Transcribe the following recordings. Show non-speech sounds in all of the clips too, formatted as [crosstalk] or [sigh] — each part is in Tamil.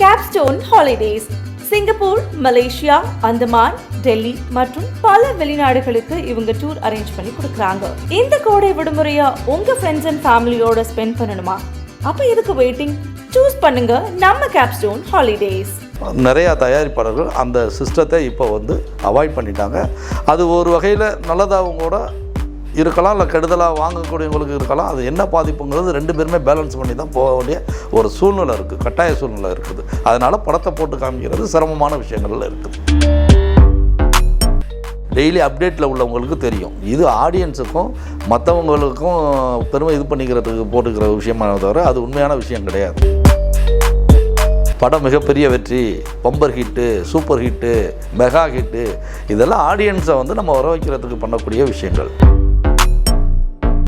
Capstone Holidays Singapore Malaysia Andaman Delhi மற்றும் பல வெளிநாடுகளுக்கு இவங்க டூர் அரேஞ்ச் பண்ணி கொடுக்குறாங்க. இந்த கோடை விடுமுறையா உங்க ஃப்ரெண்ட்ஸ் அண்ட் ஃபேமிலியோட ஸ்பெண்ட் பண்ணணுமா? அப்ப எதுக்கு வெயிட்டிங் சூஸ் பண்ணுங்க நம்ம கேப்ஸ்டோன் ஹாலிடேஸ் நிறையா தயாரிப்பாளர்கள் அந்த சிஸ்டத்தை இப்போ வந்து அவாய்ட் பண்ணிட்டாங்க. அது ஒரு வகையில் நல்லதாகவும் கூட இருக்கலாம் இல்லை கெடுதலாக வாங்கக்கூடியவங்களுக்கு இருக்கலாம். அது என்ன பாதிப்புங்கிறது ரெண்டு பேருமே பேலன்ஸ் பண்ணி தான் போக வேண்டிய ஒரு சூழ்நிலை இருக்குது கட்டாய சூழ்நிலை இருக்குது. அதனால் படத்தை போட்டு காமிக்கிறது சிரமமான விஷயங்கள்ல இருக்குது டெய்லி அப்டேட்டில் உள்ளவங்களுக்கு தெரியும். இது ஆடியன்ஸுக்கும் மற்றவங்களுக்கும் பெருமை இது பண்ணிக்கிறதுக்கு போட்டுக்கிற விஷயமான தவிர அது உண்மையான விஷயம் கிடையாது. படம் மிகப்பெரிய வெற்றி. Bumper hit super hit mega hit இதெல்லாம் ஆடியன்ஸை வந்து நம்ம வர வைக்கிறதுக்கு பண்ணக்கூடிய விஷயங்கள்.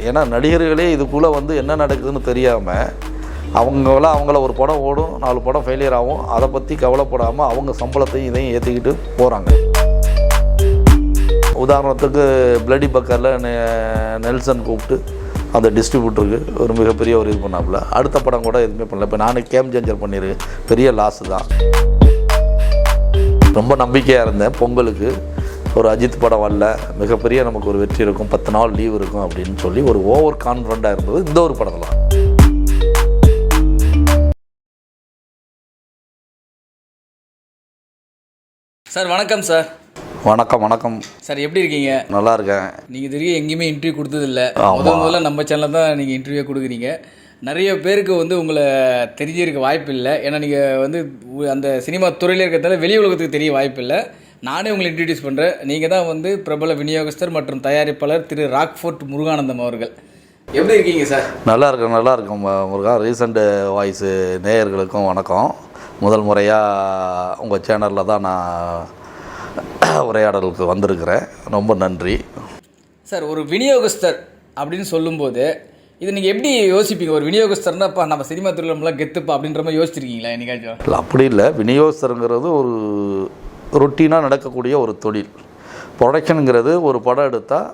ஏன்னா நடிகர்களே இதுக்குள்ளே வந்து என்ன நடக்குதுன்னு தெரியாமல் அவங்கள அவங்கள ஒரு படம் ஓடும் நாலு படம் ஃபெயிலியர் ஆகும். அதை பற்றி கவலைப்படாமல் அவங்க சம்பளத்தையும் இதையும் ஏற்றிக்கிட்டு போகிறாங்க உதாரணத்துக்கு பிளடி பக்கரில் நெல்சன் கூப்பிட்டு அந்த டிஸ்ட்ரிபியூட்டருக்கு ஒரு மிகப்பெரிய ஒரு இது பண்ணாப்புல. அடுத்த படம் கூட எதுவுமே பண்ணல. இப்போ நானே கேம் சேஞ்சர் பண்ணியிருக்கேன் பெரிய லாஸ் தான். ரொம்ப நம்பிக்கையாக இருந்தேன். பொங்கலுக்கு ஒரு அஜித் படம் வரல மிகப்பெரிய நமக்கு ஒரு வெற்றி இருக்கும். பத்து நாள் லீவ் இருக்கும் அப்படின்னு சொல்லி ஒரு ஓவர் கான்ஃபிடண்ட்டாக இருந்தது இந்த ஒரு படத்தில். சார் வணக்கம் சார். வணக்கம் வணக்கம். சார் எப்படி இருக்கீங்க? நல்லா இருக்கேன். நீங்கள் வரைக்கும் எங்கேயுமே இன்டர்வியூ கொடுத்ததில்ல. முதல் முதல்ல நம்ம சேனலில் தான் நீங்கள் இன்டர்வியூ கொடுக்குறீங்க. நிறைய பேருக்கு வந்து உங்களை தெரிஞ்சிருக்க வாய்ப்பு இல்லை ஏன்னா நீங்கள் வந்து அந்த சினிமா துறையில் இருக்கிறதால வெளி உலகத்துக்கு தெரிய வாய்ப்பு இல்லை நானே உங்களை இன்ட்ரடியூஸ் பண்ணுறேன் நீங்கள் தான் வந்து பிரபல விநியோகஸ்தர் மற்றும் தயாரிப்பாளர் திரு ராக்ஃபோர்ட் முருகானந்தம் அவர்கள். எப்படி இருக்கீங்க சார் நல்லா இருக்கேன் நல்லா இருக்கேன் மு- முருகா. ரீசண்ட் வாய்ஸு நேயர்களுக்கும் வணக்கம். முதல் முறையாக உங்கள் சேனலில் தான் நான் [coughs] உரையாடலுக்கு வந்திருக்கிறேன். ரொம்ப நன்றி. சார் ஒரு விநியோகஸ்தர் அப்படின்னு சொல்லும்போது இது நீங்கள் எப்படி யோசிப்பீங்க? ஒரு விநியோகஸ்தர்னாப்பா நம்ம சினிமா துறையில் நம்மளாம் கெத்துப்பா அப்படின்ற மாதிரி யோசிச்சிருக்கீங்களா என்னைக்காச்சும்? இல்லை அப்படி இல்லை. விநியோகஸ்தருங்கிறது ஒரு ரொட்டீனாக நடக்கக்கூடிய ஒரு தொழில். ப்ரொடக்ஷனுங்கிறது ஒரு படம் எடுத்தால்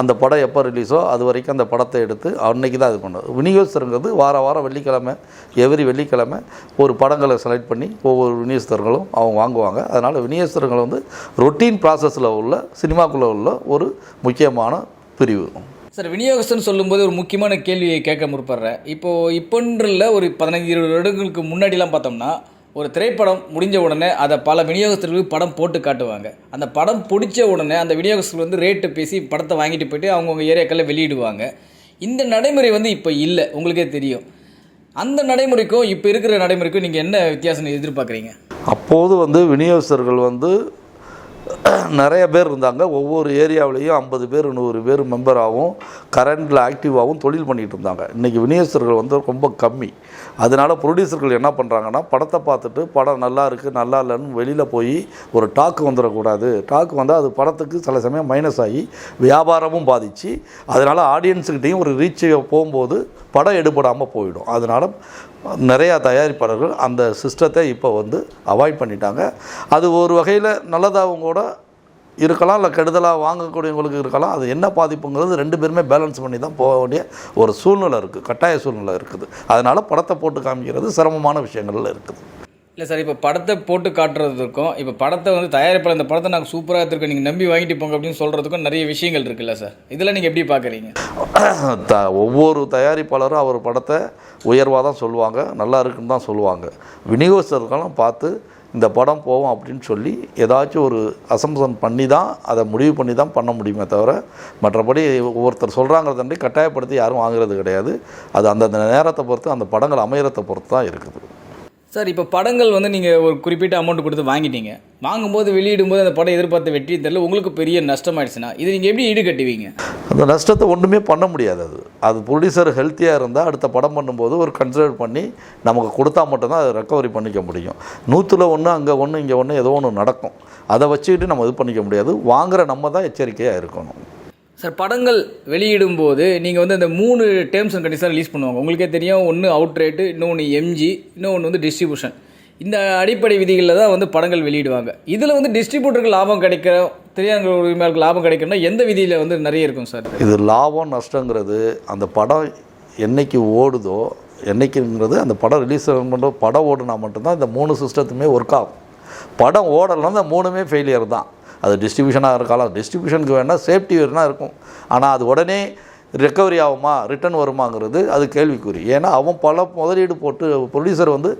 அந்த படம் எப்போ ரிலீஸோ அது வரைக்கும் அந்த படத்தை எடுத்து அன்னைக்கு தான் இது கொண்டு விநியோகஸ்தருங்கிறது வார வாரம் வெள்ளிக்கிழமை எவ்ரி வெள்ளிக்கிழமை ஒரு படங்களை செலக்ட் பண்ணி ஒவ்வொரு விநியோகஸ்தர்களும் அவங்க வாங்குவாங்க. அதனால் விநியோகஸ்தர்கள் வந்து ரொட்டீன் ப்ராசஸில் உள்ள சினிமாக்குள்ளே உள்ள ஒரு முக்கியமான பிரிவு. சார் விநியோகஸ்தர்னு சொல்லும்போது ஒரு முக்கியமான கேள்வியை கேட்க முற்படுறேன். இப்போது இப்போன்றில் ஒரு பதினஞ்சு இருபது வருடங்களுக்கு முன்னாடிலாம் பார்த்தோம்னா ஒரு திரைப்படம் முடிஞ்ச உடனே அதை பல விநியோகஸ்தர்களுக்கு படம் போட்டு காட்டுவாங்க. அந்த படம் பிடிச்ச உடனே அந்த விநியோகஸ்தர்கள் வந்து ரேட்டு பேசி படத்தை வாங்கிட்டு போயிட்டு அவங்கவுங்க ஏரியாக்களில் வெளியிடுவாங்க. இந்த நடைமுறை வந்து இப்போ இல்லை. உங்களுக்கே தெரியும். அந்த நடைமுறைக்கும் இப்போ இருக்கிற நடைமுறைக்கும் நீங்கள் என்ன வித்தியாசம் எதிர்பார்க்குறீங்க? அப்போது வந்து விநியோகஸ்தர்கள் வந்து நிறைய பேர் இருந்தாங்க. ஒவ்வொரு ஏரியாவிலையும் ஐம்பது பேர் நூறு பேர் மெம்பராகவும் கரண்டில் ஆக்டிவாகவும் தொழில் பண்ணிகிட்டு இருந்தாங்க. இன்றைக்கி விநியோகஸ்தர்கள் வந்து ரொம்ப கம்மி. அதனால ப்ரொடியூசர்கள் என்ன பண்ணுறாங்கன்னா படத்தை பார்த்துட்டு படம் நல்லா இருக்குது நல்லா இல்லைன்னு வெளியில் போய் ஒரு டாக்கு வந்துடக்கூடாது. டாக்கு வந்தால் அது படத்துக்கு சில சமயம் மைனஸ் ஆகி வியாபாரமும் பாதிச்சு. அதனால் ஆடியன்ஸுக்கிட்டேயும் ஒரு ரீச் போகும்போது படம் எடுபடாமல் போயிடும். அதனால் நிறையா தயாரிப்பாளர்கள் அந்த சிஸ்டத்தை இப்போ வந்து அவாய்ட் பண்ணிட்டாங்க. அது ஒரு வகையில் நல்லதாகவும் கூட இருக்கலாம் இல்லை கெடுதலாக வாங்கக்கூடியவங்களுக்கு இருக்கலாம். அது என்ன பாதிப்புங்கிறது ரெண்டு பேருமே பேலன்ஸ் பண்ணி தான் போக வேண்டிய ஒரு சூழ்நிலை இருக்குது கட்டாய சூழ்நிலை இருக்குது. அதனால் படத்தை போட்டு காமிக்கிறது சிரமமான விஷயங்கள்ல இருக்குது. இல்லை சார் இப்போ படத்தை போட்டு காட்டுறதுக்கும் இப்போ படத்தை வந்து தயாரிப்பில் இந்த படத்தை நாங்கள் சூப்பராக எடுத்துருக்கோம் நீங்கள் நம்பி வாங்கிட்டு போங்க அப்படின்னு சொல்கிறதுக்கும் நிறைய விஷயங்கள் இருக்குல்ல சார். இதெல்லாம் நீங்கள் எப்படி பார்க்குறீங்க த ஒவ்வொரு தயாரிப்பாளரும் அவர் படத்தை உயர்வாக தான் சொல்லுவாங்க நல்லா இருக்குன்னு தான் சொல்லுவாங்க. விநியோகஸ்தர்களும் பார்த்து இந்த படம் போவோம் அப்படின்னு சொல்லி ஏதாச்சும் ஒரு அசம்சன் பண்ணி தான் அதை முடிவு பண்ணி தான் பண்ண முடியுமே தவிர மற்றபடி ஒவ்வொருத்தர் சொல்கிறாங்கிறதாண்டி கட்டாயப்படுத்தி யாரும் வாங்குறது கிடையாது. அது அந்தந்த நேரத்தை பொறுத்து அந்த படங்கள் அமையறதை பொறுத்து தான் இருக்குது. சார் இப்போ படங்கள் வந்து நீங்கள் ஒரு குறிப்பிட்ட அமௌண்ட் கொடுத்து வாங்கிட்டீங்க. வாங்கும்போது வெளியிடும்போது அந்த படம் எதிர்பார்த்த வெற்றி தெரியல உங்களுக்கு பெரிய நஷ்டமாயிடுச்சுன்னா இது நீங்கள் எப்படி ஈடு கட்டுவீங்க அந்த நஷ்டத்தை ஒன்றுமே பண்ண முடியாது அது. அது ப்ரொடியூசர் ஹெல்த்தியாக இருந்தால் அடுத்த படம் பண்ணும்போது ஒரு கன்சிடர் பண்ணி நமக்கு கொடுத்தா மட்டும்தான் அதை ரெக்கவரி பண்ணிக்க முடியும். நூற்றில் ஒன்று அங்கே ஒன்று இங்கே ஒன்று ஏதோ ஒன்று நடக்கும். அதை வச்சுக்கிட்டு நம்ம இது பண்ணிக்க முடியாது. வாங்குற நம்ம தான் எச்சரிக்கையாக இருக்கணும். சார் படங்கள் வெளியிடும்போது நீங்கள் வந்து அந்த மூணு டேர்ம்ஸ் அண்ட் கண்டிஷன் ரிலீஸ் பண்ணுவாங்க. உங்களுக்கே தெரியும் ஒன்று அவுட் ரேட்டு இன்னொன்று எம்ஜி இன்னொன்று வந்து டிஸ்ட்ரிபியூஷன் இந்த அடிப்படை விதிகளில் தான் வந்து படங்கள் வெளியிடுவாங்க. இதில் வந்து டிஸ்ட்ரிபியூட்டருக்கு லாபம் கிடைக்கிற திரையரங்க உரிமையாளருக்கு லாபம் கிடைக்கணும்னா எந்த விதியில் வந்து நிறைய இருக்கும் சார்? இது லாபம் நஷ்டங்கிறது அந்த படம் என்னைக்கு ஓடுதோ என்னைக்குங்கிறது அந்த படம் ரிலீஸ் பண்ணுற படம் ஓடுனா மட்டும்தான் இந்த மூணு சிஸ்டத்துமே ஒர்க் ஆகும். படம் ஓடலைன்னா அந்த மூணுமே ஃபெயிலியர் தான். அது டிஸ்ட்ரிபியூஷனாக இருக்கலாம் டிஸ்ட்ரிபியூஷனுக்கு வேணால் சேஃப்டி வேணால் இருக்கும். ஆனால் அது உடனே ரெக்கவரி ஆகுமா ரிட்டர்ன் வருமாங்கிறது அது கேள்விக்குறி. ஏன்னா அவன் பல முதலீடு போட்டு ப்ரொடியூசர் வந்து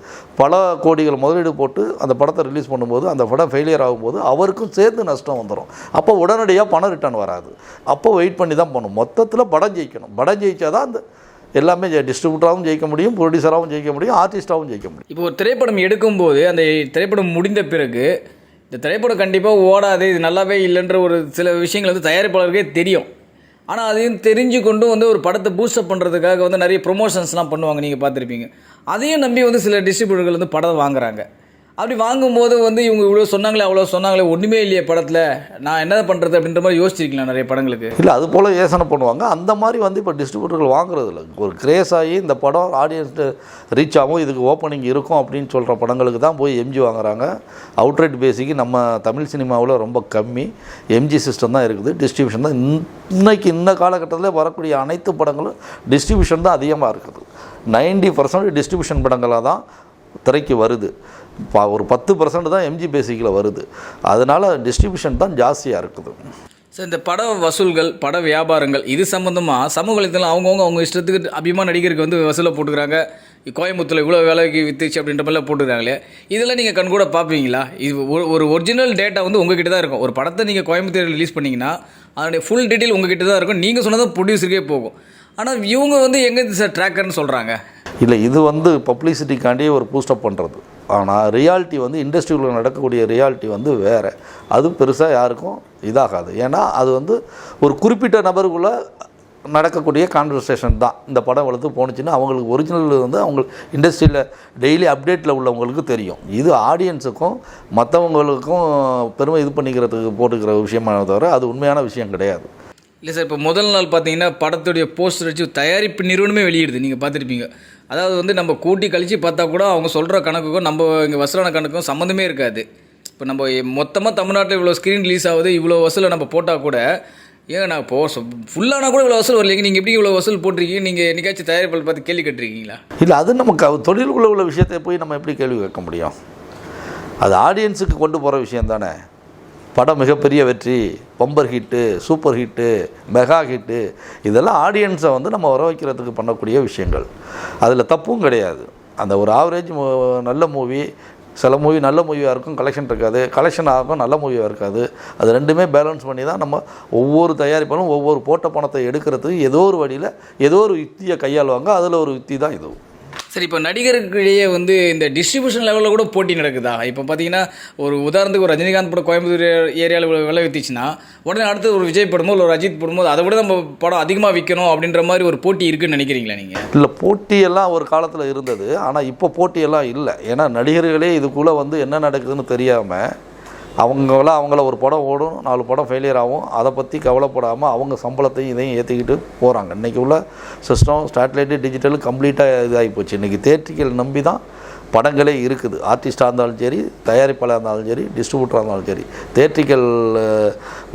பல கோடிகள் முதலீடு போட்டு அந்த படத்தை ரிலீஸ் பண்ணும்போது அந்த படம் ஃபெயிலியர் ஆகும்போது அவருக்கும் சேர்த்து நஷ்டம் வந்துடும் அப்போ உடனடியாக பணம் ரிட்டர்ன் வராது. அப்போ வெயிட் பண்ணி தான் பண்ணணும். மொத்தத்தில் படம் ஜெயிக்கணும். படம் ஜெயிச்சா தான் அந்த எல்லாமே டிஸ்ட்ரிபியூட்டராகவும் ஜெயிக்க முடியும் ப்ரொடியூசராகவும் ஜெயிக்க முடியும் ஆர்டிஸ்டாகவும் ஜெயிக்க முடியும். இப்போ ஒரு திரைப்படம் எடுக்கும்போது அந்த திரைப்படம் முடிந்த பிறகு இந்த திரைப்படம் கண்டிப்பாக ஓடாது. இது நல்லாவே இல்லைன்ற ஒரு சில விஷயங்கள் வந்து தயாரிப்பாளருக்கே தெரியும். ஆனால் அதையும் தெரிஞ்சு கொண்டு வந்து ஒரு படத்தை பூஸ்டப் பண்ணுறதுக்காக வந்து நிறைய ப்ரொமோஷன்ஸ்லாம் பண்ணுவாங்க. நீங்கள் பார்த்துருப்பீங்க. அதையும் நம்பி வந்து சில டிஸ்ட்ரிபியூட்டர்கள் வந்து படம் வாங்குறாங்க. அப்படி வாங்கும்போது வந்து இவங்க இவ்வளோ சொன்னாங்களே அவ்வளோ சொன்னாங்களே ஒன்றுமே இல்லையே படத்தில். நான் என்ன பண்ணுறது அப்படின்ற மாதிரி யோசிச்சிருக்கலாம் நிறைய படங்களுக்கு? இல்லை அது போல் யோசனை பண்ணுவாங்க. அந்த மாதிரி வந்து இப்போ டிஸ்ட்ரிபியூட்டர்கள் வாங்குறது இல்லை ஒரு கிரேஸ் ஆகி இந்த படம் ஆடியன்ஸ்ட்டு ரீச் ஆகும் இதுக்கு ஓப்பனிங் இருக்கும் அப்படின்னு சொல்கிற படங்களுக்கு தான் போய் எம்ஜி வாங்குறாங்க. அவுட்ரைட் பேசிக்கு நம்ம தமிழ் சினிமாவில் ரொம்ப கம்மி. எம்ஜி சிஸ்டம் தான் இருக்குது. டிஸ்ட்ரிபியூஷன் தான் இன்னைக்கு இந்த காலகட்டத்தில் வரக்கூடிய அனைத்து படங்களும் டிஸ்ட்ரிபியூஷன் தான் அதிகமாக இருக்குது. நைன்டி பர்சன்ட் டிஸ்ட்ரிபியூஷன் படங்களாக தான் திரைக்கு வருது. ஒரு பத்து பர்சன்ட் தான் எம்ஜி பேசிக்கில் வருது. அதனால் டிஸ்ட்ரிபியூஷன் தான் ஜாஸ்தியாக இருக்குது. சார் இந்த பட வசூல்கள் பட வியாபாரங்கள் இது சம்மந்தமாக சமூக வலைத்தளம் அவங்கவுங்க அவங்க இஷ்டத்துக்கு அபிமான நடிகருக்கு வந்து வசூலை போட்டுக்கிறாங்க. கோயம்புத்தூரில் இவ்வளோ விலைக்கு வித்துச்சு அப்படின்ற மாதிரிலாம் போட்டுக்கிறாங்களே இதெல்லாம் நீங்கள் கண்கூட பார்ப்பீங்களா? இது ஒரு ஒரு ஒரிஜினல் டேட்டா வந்து உங்ககிட்ட தான் இருக்கும். ஒரு படத்தை நீங்கள் கோயம்புத்தூர் ரிலீஸ் பண்ணிங்கன்னா அதனுடைய ஃபுல் டீட்டெயில் உங்ககிட்ட தான் இருக்கும். நீங்கள் சொன்னதான் ப்ரொடியூசருக்கே போகும். ஆனால் இவங்க வந்து எங்கே சார் ட்ராக்கர்னு சொல்கிறாங்க இல்லை இது வந்து பப்ளிசிட்டிக்காண்டி ஒரு பூஸ்டப் பண்ணுறது ஆனால் ரியாலிட்டி வந்து இண்டஸ்ட்ரியில் நடக்கக்கூடிய ரியாலிட்டி வந்து வேறு. அது பெருசாக யாருக்கும் இதாகாது. ஏன்னா அது வந்து ஒரு குறிப்பிட்ட நபருக்குள்ளே நடக்கக்கூடிய கான்வர்சேஷன் தான். இந்த படம் வளர்த்து போணுச்சுன்னா அவங்களுக்கு ஒரிஜினல் வந்து அவங்க இண்டஸ்ட்ரியில் டெய்லி அப்டேட்டில் உள்ளவங்களுக்கு தெரியும். இது ஆடியன்ஸுக்கும் மற்றவங்களுக்கும் பெருமை இது பண்ணிக்கிறதுக்கு போட்டுக்கிற விஷயமான தவிர அது உண்மையான விஷயம் கிடையாது. இல்லை சார் இப்போ முதல் நாள் பார்த்தீங்கன்னா படத்துடைய போஸ்டர் வச்சு தயாரிப்பு நிறுவனமே வெளியிடுது. நீங்கள் பார்த்துருப்பீங்க அதாவது வந்து நம்ம கூட்டி கழித்து பார்த்தா கூட அவங்க சொல்கிற கணக்குக்கும் நம்ம இங்கே வசூலான கணக்கும் சம்மந்தமே இருக்காது. இப்போ நம்ம மொத்தமாக தமிழ்நாட்டில் இவ்வளோ ஸ்க்ரீன் ரிலீஸ் ஆகுது இவ்வளோ வசூலை நம்ம போட்டால் கூட ஏங்க நான் இப்போ ஃபுல்லானா கூட இவ்வளோ வசூல் வரலைங்க நீங்கள் எப்படி இவ்வளோ வசூல் போட்டிருக்கீங்க நீங்கள் என்னைக்காச்சும் தயாரிப்பில் பார்த்து கேள்வி கேட்டிருக்கீங்களா? இல்லை அது நமக்கு தொழில் தொழிலுக்குள்ள உள்ள விஷயத்தை போய் நம்ம எப்படி கேள்வி கேட்க முடியும்? அது ஆடியன்ஸுக்கு கொண்டு போகிற விஷயம் தானே. படம் மிகப்பெரிய வெற்றி bumper hit super hit mega hit இதெல்லாம் ஆடியன்ஸை வந்து நம்ம வர வைக்கிறதுக்கு பண்ணக்கூடிய விஷயங்கள். அதில் தப்பும் கிடையாது. அந்த ஒரு ஆவரேஜ் நல்ல மூவி சில மூவி நல்ல மூவியாக இருக்கும் கலெக்ஷன் இருக்காது. கலெக்ஷன் ஆகும் நல்ல மூவியாக இருக்காது. அது ரெண்டுமே பேலன்ஸ் பண்ணி தான் நம்ம ஒவ்வொரு தயாரிப்பாலும் ஒவ்வொரு போட்ட பணத்தை எடுக்கிறதுக்கு ஏதோ ஒரு வழியில் ஏதோ ஒரு யுக்தியை கையாளுவாங்க. அதில் ஒரு யுக்தி தான் இதுவும். சரி இப்போ நடிகருக்கிடையே வந்து இந்த டிஸ்ட்ரிபியூஷன் லெவலில் கூட போட்டி நடக்குதா? இப்போ பார்த்தீங்கன்னா ஒரு உதாரணத்துக்கு ஒரு ரஜினிகாந்த் படம் கோயம்புத்தூர் ஏரியாவில் விலை வித்துச்சுன்னா உடனே அடுத்து ஒரு விஜய் படமோ இல்லை ஒரு அஜித் படமோ அதை விட நம்ம படம் அதிகமாக விற்கணும் அப்படின்ற மாதிரி ஒரு போட்டி இருக்குன்னு நினைக்கிறீங்களா நீங்கள் இல்லை போட்டியெல்லாம் ஒரு காலத்தில் இருந்தது. ஆனால் இப்போ போட்டியெல்லாம் இல்லை. ஏன்னா நடிகர்களே இதுக்குள்ளே வந்து என்ன நடக்குதுன்னு தெரியாமல் அவங்கள அவங்கள ஒரு படம் ஓடும் நாலு படம் ஃபெயிலியர் ஆகும். அதை பற்றி கவலைப்படாமல் அவங்க சம்பளத்தையும் இதையும் ஏற்றிக்கிட்டு போகிறாங்க இன்றைக்கி உள்ள சிஸ்டம் ஸ்டாட்லைட்டு டிஜிட்டல் கம்ப்ளீட்டாக இதாகி போச்சு. இன்றைக்கி தேர்ட்டிக்கல் நம்பி தான் படங்களே இருக்குது. ஆர்டிஸ்ட்டாக இருந்தாலும் சரி தயாரிப்பாளர் இருந்தாலும் சரி டிஸ்ட்ரிபியூட்டராக இருந்தாலும் சரி. தேர்ட்டிக்கல்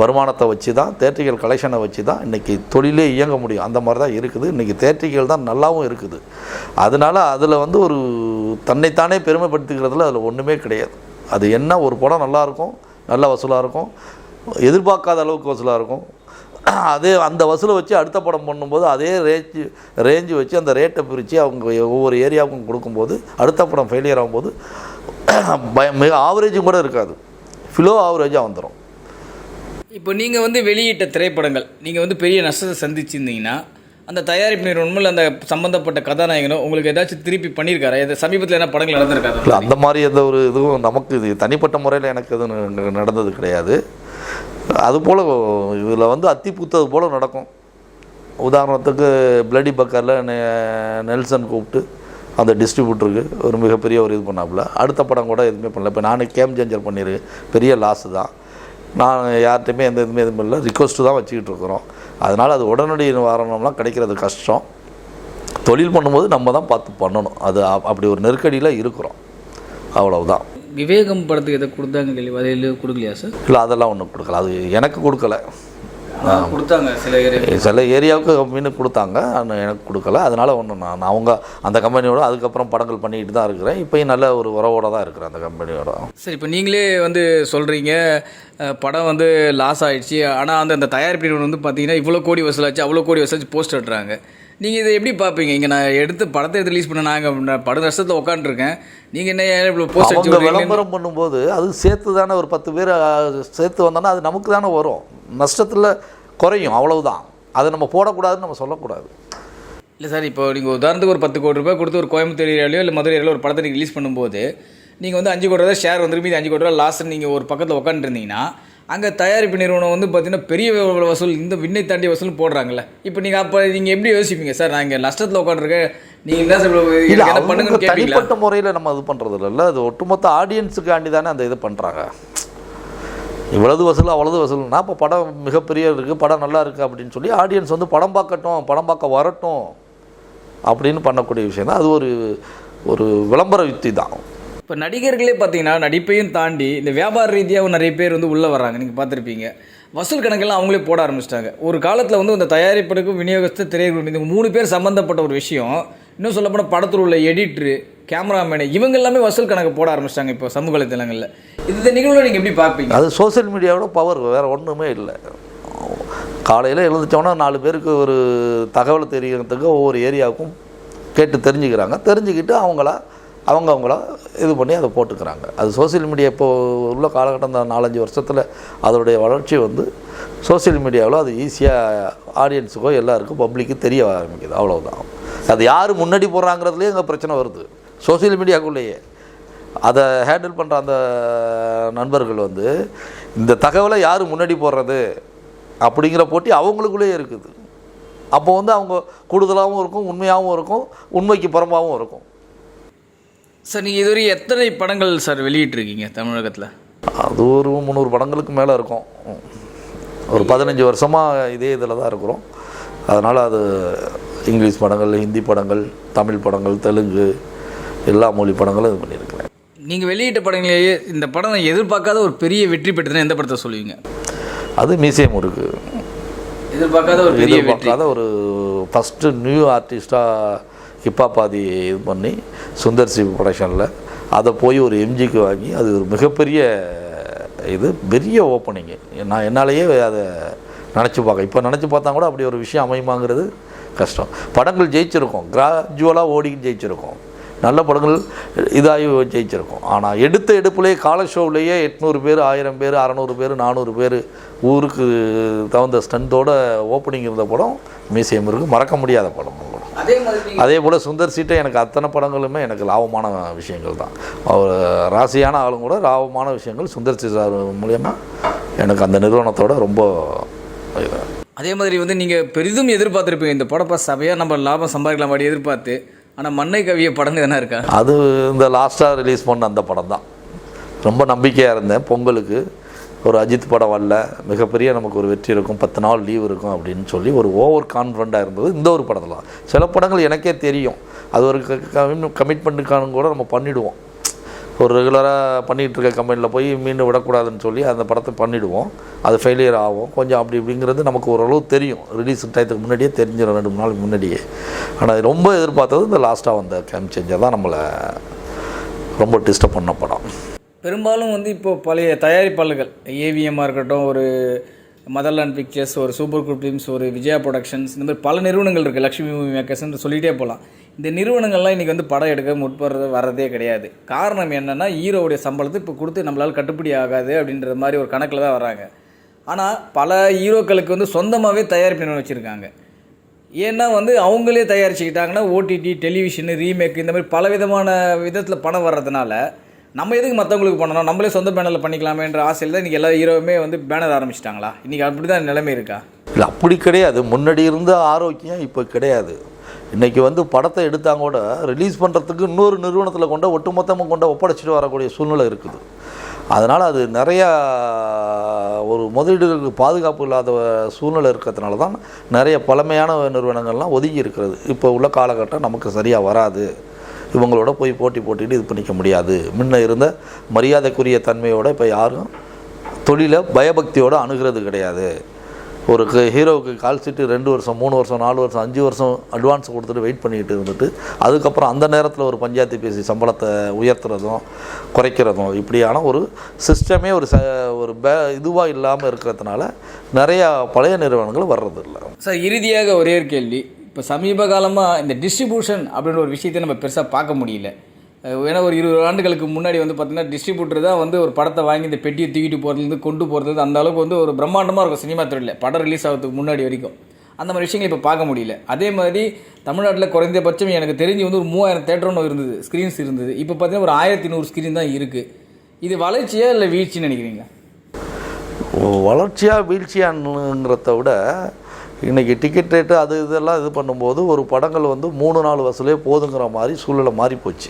வருமானத்தை வச்சு தான் தேர்ட்டிக்கல் கலெக்ஷனை வச்சு தான் இன்றைக்கி தொழிலே இயங்க முடியும். அந்த மாதிரி தான் இருக்குது. இன்றைக்கி தேர்ட்டிக்கல் தான் நல்லாவும் இருக்குது. அதனால் அதில் வந்து ஒரு தன்னைத்தானே பெருமைப்படுத்திக்கிறதுல அதில் ஒன்றுமே கிடையாது. அது என்ன ஒரு படம் நல்லாயிருக்கும் நல்ல வசூலாக இருக்கும் எதிர்பார்க்காத அளவுக்கு வசூலாக இருக்கும். அதே அந்த வசூலை வச்சு அடுத்த படம் பண்ணும்போது அதே ரேஞ்சு ரேஞ்சு வச்சு அந்த ரேட்டை பிரித்து அவங்க ஒவ்வொரு ஏரியாவுக்கும் கொடுக்கும்போது அடுத்த படம் ஃபெயிலியர் ஆகும்போது பயம் மிக ஆவரேஜும் கூட இருக்காது. ஃபிலோ ஆவரேஜாக வந்துடும் இப்போ நீங்கள் வந்து வெளியிட்ட திரைப்படங்கள் நீங்கள் வந்து பெரிய நஷ்டத்தை சந்திச்சிருந்தீங்கன்னா அந்த தயாரிப்பு நிறுவனமும் அந்த சம்மந்தப்பட்ட கதாநாயகனும் உங்களுக்கு ஏதாச்சும் திருப்பி பண்ணியிருக்காரு? இது சமீபத்தில் என்ன படங்கள் நடந்திருக்காரு இல்லை அந்த மாதிரி எந்த ஒரு இதுவும் நமக்கு இது தனிப்பட்ட முறையில் எனக்கு எதுவும் நடந்தது கிடையாது. அதுபோல் இதில் வந்து அத்தி பூத்தது போல் நடக்கும். உதாரணத்துக்கு பிளடி பக்கரில் நெல்சன் கூப்பிட்டு அந்த டிஸ்ட்ரிபியூட்டருக்கு ஒரு மிகப்பெரிய ஒரு இது பண்ணாப்புல. அடுத்த படம் கூட எதுவுமே பண்ணல. இப்போ நானே கேம் சேஞ்சர் பண்ணியிருக்கு பெரிய லாஸு தான். நான் யார்கிட்டையுமே எந்த இதுவுமே எதுவுமே இல்லை ரிக்வஸ்ட்டு தான் வச்சுக்கிட்டு இருக்கிறோம். அதனால் அது உடனடி நிவாரணம்லாம் கிடைக்கிறது கஷ்டம். தொழில் பண்ணும்போது நம்ம தான் பார்த்து பண்ணணும். அது அப்- அப்படி ஒரு நெருக்கடியில் இருக்கிறோம். அவ்வளவுதான். விவேகம் படத்துக்கு எதை கொடுத்தாங்க கேள்வி கொடுக்கலையா சார்? இல்லை அதெல்லாம் ஒன்றும் கொடுக்கல. அது எனக்கு கொடுக்கல. கொடுத்தாங்க. சில ஏரியா சில ஏரியாவுக்கு மீன் கொடுத்தாங்க. ஆனால் எனக்கு கொடுக்கல. அதனால் ஒன்று நான் அவங்க அந்த கம்பெனியோட அதுக்கப்புறம் படங்கள் பண்ணிக்கிட்டு தான் இருக்கிறேன். இப்போயும் நல்ல ஒரு உறவோட தான் இருக்கிறேன் அந்த கம்பெனியோட. சரி இப்போ நீங்களே வந்து சொல்கிறீங்க படம் வந்து லாஸ் ஆயிடுச்சு. ஆனால் அந்த அந்த தயாரிப்பு வந்து பார்த்தீங்கன்னா இவ்வளோ கோடி வசூலாச்சு அவ்வளோ கோடி வசூலாச்சு போஸ்ட் விட்டுறாங்க நீங்கள் இதை எப்படி பார்ப்பீங்க? இங்கே நான் எடுத்து படத்தை எடுத்து ரிலீஸ் பண்ண நாங்கள் படம் நஷ்டத்தில் உட்காந்துருக்கேன் நீங்கள் என்ன இவ்வளோ போஸ்ட் அடிச்சு? விளம்பரம் பண்ணும்போது அது சேர்த்து தானே ஒரு பத்து பேர் சேர்த்து வந்தோன்னா அது நமக்கு தானே வரும். நஷ்டத்தில் குறையும் அவ்வளவுதான். அதை நம்ம போடக்கூடாதுன்னு நம்ம சொல்லக்கூடாது. இல்லை சார் இப்போ நீங்கள் உதாரணத்துக்கு ஒரு பத்து கோடி ரூபாய் கொடுத்து ஒரு கோயம்புத்தூர் ஏரியாலையோ இல்லை மதுரை ஏரியாவில் ஒரு படத்தை நீங்கள் ரிலீஸ் பண்ணும்போது நீங்கள் வந்து அஞ்சு கோடி ரூபா ஷேர் வந்து மீதி அஞ்சு கோடி ரூபா லாஸ்ட் நீங்கள் ஒரு பக்கத்தில் உட்காந்துருந்தீங்கன்னா அங்கே தயாரிப்பு நிறுவனம் வந்து பார்த்தீங்கன்னா பெரிய வசூல் இந்த விண்ணை தாண்டி வசூல் போடுறாங்கல்ல. இப்போ நீங்கள் அப்போ நீங்கள் எப்படி யோசிப்பீங்க? சார் நான் இங்கே நஷ்டத்தில் உட்காந்துருக்கேன் நீங்கள் என்ன சார் கேட்பீங்களா தனிப்பட்ட முறையில் நம்ம இது பண்ணுறது இல்லைல்ல அது ஒட்டுமொத்த ஆடியன்ஸுக்காண்டி தானே அந்த இது பண்ணுறாங்க இவ்வளவு வசூல் அவ்வளவு வசூல்னா இப்போ படம் மிகப்பெரிய இருக்குது படம் நல்லா இருக்குது அப்படின்னு சொல்லி ஆடியன்ஸ் வந்து படம் பார்க்கட்டும் படம் பார்க்க வரட்டும் அப்படின்னு பண்ணக்கூடிய விஷயம் தான் அது ஒரு ஒரு விளம்பர யுக்தி தான். இப்போ நடிகர்களே பார்த்தீங்கன்னா நடிப்பையும் தாண்டி இந்த வியாபார ரீதியாகவும் நிறைய பேர் வந்து உள்ளே வர்றாங்க. நீங்கள் பார்த்துருப்பீங்க வசூல் கணக்கெல்லாம் அவங்களே போட ஆரம்பிச்சிட்டாங்க. ஒரு காலத்தில் வந்து இந்த தயாரிப்பதற்கும் விநியோகத்தை திரையுறவு இந்த மூணு பேர் சம்மந்தப்பட்ட ஒரு விஷயம். இன்னும் சொல்லப்போனால் படத்தில் உள்ள எடிட்ரு கேமராமேனு இவங்க எல்லாமே வசூல் கணக்கு போட ஆரம்பிச்சிட்டாங்க இப்போ சமூக வலைத்தளங்களில். இந்த நிகழ்வுல நீங்கள் எப்படி பார்ப்பீங்க அது சோஷியல் மீடியாவோட பவர் வேறு ஒன்றுமே இல்லை. காலையில் எழுந்துச்சோன்னா நாலு பேருக்கு ஒரு தகவல் தெரிகிறதுக்கு ஒவ்வொரு ஏரியாவுக்கும் கேட்டு தெரிஞ்சுக்கிறாங்க. தெரிஞ்சுக்கிட்டு அவங்களா அவங்க இது பண்ணி அதை போட்டுக்கிறாங்க. அது சோஷியல் மீடியா இப்போது உள்ள காலகட்டம் இந்த நாலஞ்சு வருஷத்தில் அதனுடைய வளர்ச்சி வந்து சோஷியல் மீடியாவில் அது ஈஸியாக ஆடியன்ஸுக்கோ எல்லாருக்கும் பப்ளிக்கு தெரிய ஆரம்பிக்குது. அவ்வளோதான் அது யார் முன்னாடி போடுறாங்கிறதுலேயே எங்கள் பிரச்சனை வருது. சோஷியல் மீடியாக்குள்ளேயே அதை ஹேண்டில் பண்ணுற அந்த நண்பர்கள் வந்து இந்த தகவலை யார் முன்னாடி போடுறது அப்படிங்கிற போட்டி அவங்களுக்குள்ளேயே இருக்குது. அப்போ வந்து அவங்க கூடுதலாகவும் இருக்கும் உண்மையாகவும் இருக்கும் உண்மைக்கு புறம்பாகவும் இருக்கும். சார் நீங்கள் இதுவரை எத்தனை படங்கள் சார் வெளியிட்டிருக்கீங்க தமிழகத்தில்? அது ஒரு முந்நூறு படங்களுக்கு மேலே இருக்கும். ஒரு பதினஞ்சு வருஷமாக இதே இதில் தான் இருக்கிறோம். அதனால் அது இங்கிலீஷ் படங்கள் ஹிந்தி படங்கள் தமிழ் படங்கள் தெலுங்கு எல்லா மொழி படங்களும் இது பண்ணியிருக்கிறேன். நீங்கள் வெளியிட்ட படங்களையே இந்த படம் எதிர்பார்க்காத ஒரு பெரிய வெற்றி பெற்றதுன்னா எந்த படத்தை சொல்லுவீங்க? அது மியூசியம் இருக்குது எதிர்பார்க்காத ஒரு எதிர்பார்க்காத ஒரு ஃபஸ்ட்டு நியூ ஆர்டிஸ்ட்டாக ஹிப்பாபாதி இது பண்ணி சுந்தர் சி ப்ரொடக்ஷனில் அதை போய் ஒரு எம்ஜிக்கு வாங்கி அது ஒரு மிகப்பெரிய இது பெரிய ஓப்பனிங்கு நான் என்னாலேயே அதை நினச்சி பார்க்க. இப்போ நினச்சி பார்த்தா கூட அப்படி ஒரு விஷயம் அமையுமாங்கிறது கஷ்டம். படங்கள் ஜெயிச்சிருக்கோம். கிராஜுவலாக ஓடி ஜெயிச்சிருக்கோம். நல்ல படங்கள் இதாகி ஜெயிச்சிருக்கோம். ஆனால் எடுத்த எடுப்புலேயே கால ஷோவிலேயே எட்நூறு பேர் ஆயிரம் பேர் அறநூறு பேர் நானூறு பேர் ஊருக்கு தகுந்த ஸ்டண்டோட ஓப்பனிங் இருந்த படம் மியூசியம் இருக்குது மறக்க முடியாத படம் படம். அதே மாதிரி அதே போல் சுந்தர் சீட்டை எனக்கு அத்தனை படங்களுமே எனக்கு லாபமான விஷயங்கள் தான். அவர் ராசியான ஆளும் கூட லாபமான விஷயங்கள் சுந்தர் சி சார் மூலயமா எனக்கு அந்த நிறுவனத்தோட ரொம்ப அதே மாதிரி வந்து நீங்கள் பெரிதும் எதிர்பார்த்துருப்பீங்க இந்த படப்பா சபையாக நம்ம லாபம் சம்பாதிக்கலாம் அப்படி எதிர்பார்த்து ஆனால் மண்ணை கவிய படம் எதனா இருக்கா? அது இந்த லாஸ்ட்டாக ரிலீஸ் பண்ண அந்த படம் தான். ரொம்ப நம்பிக்கையாக இருந்தேன் பொங்கலுக்கு. ஒரு அஜித் படம் வரல மிகப்பெரிய நமக்கு ஒரு வெற்றி இருக்கும் பத்து நாள் லீவ் இருக்கும் அப்படின்னு சொல்லி ஒரு ஓவர் கான்ஃபிடண்ட்டாக இருந்தது இந்த ஒரு படத்தில். தான் சில படங்கள் எனக்கே தெரியும். அது ஒரு கமிட்மெண்ட்டுக்கான கூட நம்ம பண்ணிவிடுவோம் ஒரு ரெகுலராக பண்ணிகிட்டு இருக்க கம்பெனியில் போய் மீண்டும் விடக்கூடாதுன்னு சொல்லி அந்த படத்தை பண்ணிவிடுவோம் அது ஃபெயிலியர் ஆகும். கொஞ்சம் அப்படி இப்படிங்கிறது நமக்கு ஓரளவு தெரியும். ரிலீஸ் டயத்துக்கு முன்னாடியே தெரிஞ்சிடும் ரெண்டு மூணு நாளுக்கு முன்னாடியே. ஆனால் ரொம்ப எதிர்பார்த்தது இந்த லாஸ்ட்டாக வந்த கேம் சேஞ்சர் தான் நம்மளை ரொம்ப டிஸ்டர்ப் பண்ண படம். பெரும்பாலும் வந்து இப்போ பழைய தயாரிப்பாளர்கள் ஏவிஎம்மாக இருக்கட்டும் ஒரு மதர்லாண்ட் பிக்சர்ஸ் ஒரு சூப்பர் குரூப் ஃபிலிம்ஸ் ஒரு விஜயா ப்ரொடக்ஷன்ஸ் இந்த மாதிரி பல நிறுவனங்கள் இருக்குது லக்ஷ்மி மூவி மேக்கர்ஸ்ன்னு சொல்லிகிட்டே போகலாம் இந்த நிறுவனங்கள்லாம் இன்றைக்கி வந்து படம் எடுக்க முற்படுறது வரதே கிடையாது. காரணம் என்னென்னா ஹீரோவுடைய சம்பளத்தை இப்போ கொடுத்து நம்மளால் கட்டுப்படி ஆகாது அப்படின்ற மாதிரி ஒரு கணக்கில் தான் வராங்க ஆனால் பல ஹீரோக்களுக்கு வந்து சொந்தமாகவே தயாரிப்பு வச்சுருக்காங்க. ஏன்னா வந்து அவங்களே தயாரிச்சுக்கிட்டாங்கன்னா ஓடிடி டெலிவிஷனு ரீமேக் இந்த மாதிரி பல விதமான விதத்தில் பணம் வர்றதுனால நம்ம எதுக்கு மற்றவங்களுக்கு பண்ணணும்? நம்மளே சொந்த பேனரில் பண்ணிக்கலாமேன்ற ஆசையில் தான் இன்றைக்கி எல்லா ஹீரோவுமே வந்து பேனர் ஆரம்பிச்சிட்டாங்களா? இன்றைக்கி அப்படி தான் நிலைமை இருக்கா? இல்லை அப்படி கிடையாது. முன்னாடி இருந்த ஆரோக்கியம் இப்போ கிடையாது. இன்றைக்கி வந்து படத்தை எடுத்தாங்க கூட ரிலீஸ் பண்ணுறதுக்கு இன்னொரு நிறுவனத்தில் கொண்ட ஒட்டுமொத்தமாக கொண்ட ஒப்படைச்சிட்டு வரக்கூடிய சூழ்நிலை இருக்குது. அதனால் அது நிறையா ஒரு முதலீடுகளுக்கு பாதுகாப்பு இல்லாத சூழ்நிலை இருக்கிறதுனால தான் நிறைய பழமையான நிறுவனங்கள்லாம் ஒதுங்கி இருக்கிறது. இப்போ உள்ள காலகட்டம் நமக்கு சரியாக வராது. இவங்களோட போய் போட்டி போட்டிட்டு இது பண்ணிக்க முடியாது. முன்ன இருந்த மரியாதைக்குரிய தன்மையோடு இப்போ யாரும் தொழிலை பயபக்தியோடு அணுகிறது கிடையாது. ஒரு ஹீரோவுக்கு கால் சீட்டு ரெண்டு வருஷம் மூணு வருஷம் நாலு வருஷம் அஞ்சு வருஷம் அட்வான்ஸ் கொடுத்துட்டு வெயிட் பண்ணிக்கிட்டு இருந்துட்டு அதுக்கப்புறம் அந்த நேரத்தில் ஒரு பஞ்சாயத்து பேசி சம்பளத்தை உயர்த்துறதும் குறைக்கிறதும் இப்படியான ஒரு சிஸ்டமே ஒரு ச ஒரு பே இதுவாக இல்லாமல் இருக்கிறதுனால நிறையா பழைய நிறுவனங்கள் வர்றதில்லை. சார் இறுதியாக ஒரே கேள்வி. இப்போ சமீப காலமாக இந்த டிஸ்ட்ரிபியூஷன் அப்படின்ற ஒரு விஷயத்தை நம்ம பெருசாக பார்க்க முடியல. ஏன்னா ஒரு இருபது ஆண்டுகளுக்கு முன்னாடி வந்து பார்த்திங்கன்னா டிஸ்ட்ரிபியூட்டர் தான் வந்து ஒரு படத்தை வாங்கி இந்த பெட்டியை தூக்கிட்டு போகிறதுலேருந்து கொண்டு போகிறது அந்த அளவுக்கு வந்து ஒரு பிரம்மாண்டமாக இருக்கும் சினிமா துறையில். படம் ரிலீஸ் ஆகிறதுக்கு முன்னாடி வரைக்கும். அந்த மாதிரி விஷயங்கள் இப்போ பார்க்க முடியல. அதே மாதிரி தமிழ்நாட்டில் குறைந்தபட்சம் எனக்கு தெரிஞ்சு வந்து ஒரு மூவாயிரம் தேட்டர் ஒன்று இருந்தது ஸ்க்ரீன்ஸ் இருந்தது. இப்போ பார்த்தீங்கன்னா ஒரு ஆயிரத்தி நூறு ஸ்க்ரீன் தான் இருக்குது இது வளர்ச்சியா இல்லை வீழ்ச்சின்னு நினைக்கிறீங்களா வளர்ச்சியாக வீழ்ச்சியாங்கிறத விட இன்றைக்கி டிக்கெட் ரேட்டு அது இதெல்லாம் இது பண்ணும்போது ஒரு படங்கள் வந்து மூணு நாலு வசூலே போதுங்கிற மாதிரி சூழ்நிலை மாறி போச்சு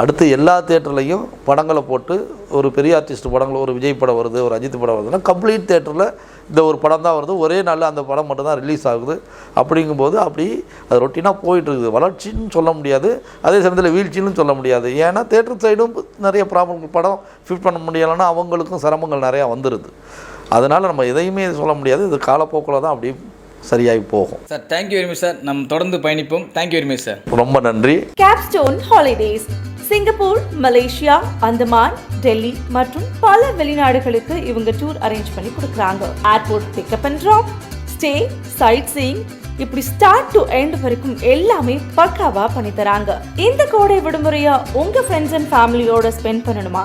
அடுத்து எல்லா தேட்டர்லையும் படங்களை போட்டு ஒரு பெரிய ஆர்டிஸ்ட் படங்கள் ஒரு விஜய் படம் வருது ஒரு அஜித் படம் வருதுன்னா கம்ப்ளீட் தேட்டரில் இந்த ஒரு படம் தான் வருது. ஒரே நாளில் அந்த படம் மட்டும் தான் ரிலீஸ் ஆகுது. அப்படிங்கும்போது அப்படி அது ரொட்டீனாக போயிட்டுருக்குது. வளர்ச்சின்னு சொல்ல முடியாது. அதே சமயத்தில் வீழ்ச்சின்னு சொல்ல முடியாது. ஏன்னா தேட்டர் சைடும் நிறைய ப்ராப்ளம் படம் ஃபிட் பண்ண முடியலைன்னா அவங்களுக்கும் சிரமங்கள் நிறையா வந்துடுது அதனால் நம்ம எதையுமே சொல்ல முடியாது. இது காலப்போக்கில் தான் அப்படி சரியாகி போகும். Sir thank you very much sir நம்ம தொடர்ந்து பயணிப்போம். Thank you very much sir ரொம்ப நன்றி. Capstone Holidays Singapore Malaysia Andaman Delhi மற்றும் பல வெளிநாடுகளுக்கு இவங்க டூர் அரேஞ்ச் பண்ணி கொடுக்குறாங்க. Airport pickup and drop stay sightseeing இப்படி ஸ்டார்ட் டு எண்ட் வரைக்கும் எல்லாமே பக்காவா பண்ணி தராங்க. இந்த கோடை விடுமுறைய உங்க ஃப்ரெண்ட்ஸ் அண்ட் ஃபேமிலியோட ஸ்பெண்ட் பண்ணணுமா?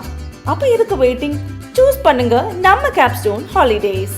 அப்ப எதுக்கு வெயிட்டிங் சூஸ் பண்ணுங்க நம்ம கேப்ஸ்டோன் ஹாலிடேஸ்